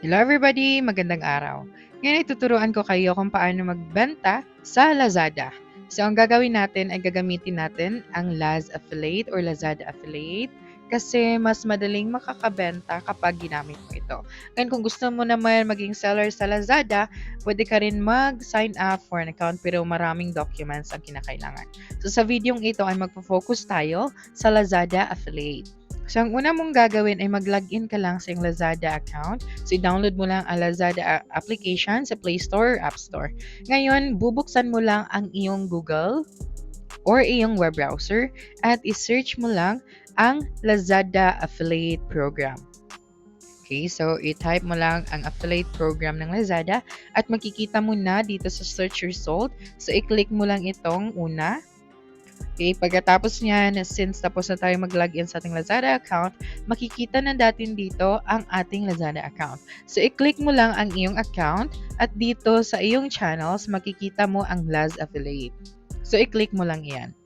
Hello everybody! Magandang araw. Ngayon ituturuan ko kayo kung paano magbenta sa Lazada. So ang gagawin natin ay gagamitin natin ang Laz Affiliate or Lazada Affiliate kasi mas madaling makakabenta kapag ginamit mo ito. Ngayon kung gusto mo naman maging seller sa Lazada, pwede ka rin mag-sign up for an account pero maraming documents ang kinakailangan. So sa video ito ay magpo-focus tayo sa Lazada Affiliate. So, ang una mong gagawin ay mag-login ka lang sa iyong Lazada account. So, i-download mo lang ang Lazada application sa Play Store or App Store. Ngayon, bubuksan mo lang ang iyong Google or iyong web browser at i-search mo lang ang Lazada Affiliate Program. Okay, so i-type mo lang ang affiliate program ng Lazada at makikita mo na dito sa search result. So, i-click mo lang itong una Okay, pagkatapos niyan, since tapos na tayo mag-login sa ating Lazada account, makikita na natin dito ang ating Lazada account. So, i-click mo lang ang iyong account at dito sa iyong channels, makikita mo ang Laz Affiliate. So, i-click mo lang iyan.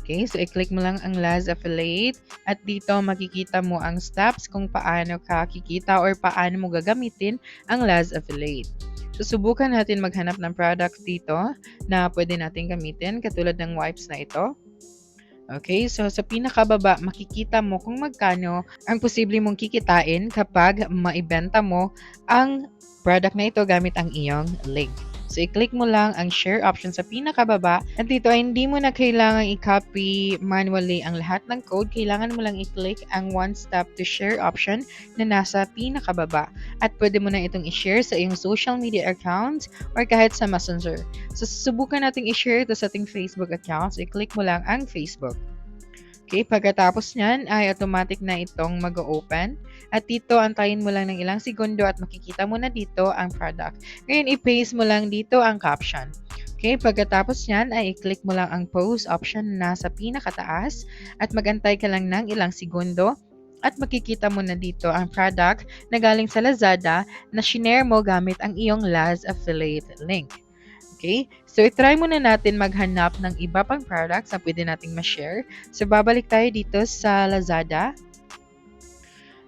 Okay, so i-click mo lang ang Laz Affiliate at dito makikita mo ang steps kung paano ka kikita or paano mo gagamitin ang Laz Affiliate. Susubukan natin maghanap ng product dito na pwede natin gamitin katulad ng wipes na ito. Okay, so sa pinakababa, makikita mo kung magkano ang posible mong kikitain kapag maibenta mo ang product na ito gamit ang iyong link. So, i-click mo lang ang share option sa pinakababa. At dito ay hindi mo na kailangan i-copy manually ang lahat ng code. Kailangan mo lang i-click ang one step to share option na nasa pinakababa. At pwede mo na itong i-share sa iyong social media accounts or kahit sa messenger. So, susubukan natin i-share ito sa ating Facebook account. So, i-click mo lang ang Facebook. Okay, pagkatapos niyan ay automatic na itong mag-open. At dito, antayin mo lang ng ilang segundo at makikita mo na dito ang product. Ngayon, i-paste mo lang dito ang caption. Okay, pagkatapos niyan ay i-click mo lang ang post option na nasa pinakataas at magantay ka lang ng ilang segundo at makikita mo na dito ang product na galing sa Lazada na shinare mo gamit ang iyong Laz affiliate link. Okay? So, try muna natin maghanap ng iba pang products na pwede nating ma-share. So, babalik tayo dito sa Lazada.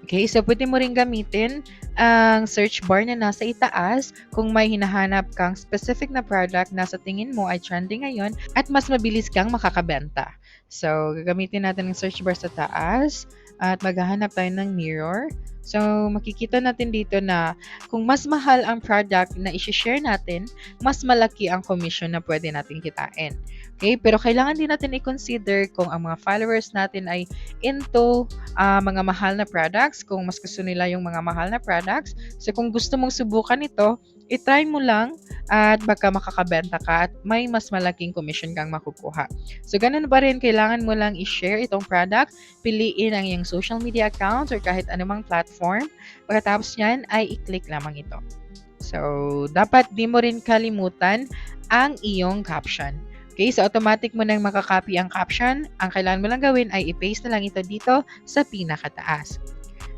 Okay, so pwede mo rin gamitin ang search bar na nasa itaas kung may hinahanap kang specific na product na sa tingin mo ay trending ngayon at mas mabilis kang makakabenta. So, gagamitin natin ang search bar sa taas at maghahanap tayo ng mirror. So, makikita natin dito na kung mas mahal ang product na isi-share natin, mas malaki ang commission na pwede natin kitain. Okay? Pero kailangan din natin i-consider kung ang mga followers natin ay into uh, mga mahal na products, kung mas gusto nila yung mga mahal na products. So, kung gusto mong subukan ito, itry mo lang at baka makakabenta ka at may mas malaking commission kang makukuha. So, ganun pa rin, kailangan mo lang i-share itong product, piliin ang iyong social media accounts or kahit anumang platform. Pagkatapos niyan, ay i-click lamang ito. So, dapat di mo rin kalimutan ang iyong caption. Okay, so automatic mo nang makakopy ang caption. Ang kailangan mo lang gawin ay i-paste na lang ito dito sa pinakataas.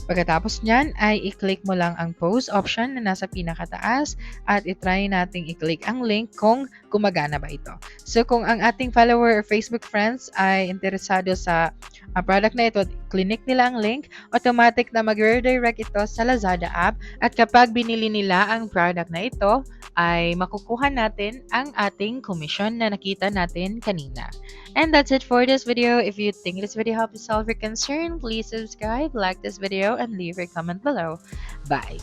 Pagkatapos niyan ay i-click mo lang ang post option na nasa pinakataas at i-try nating i-click ang link kung gumagana ba ito. So kung ang ating follower or Facebook friends ay interesado sa uh, product na ito, clinic nila ang link, automatic na mag-redirect ito sa Lazada app at kapag binili nila ang product na ito, ay makukuha natin ang ating commission na nakita natin kanina. And that's it for this video. If you think this video helped you solve your concern, please subscribe, like this video, and leave a comment below. Bye!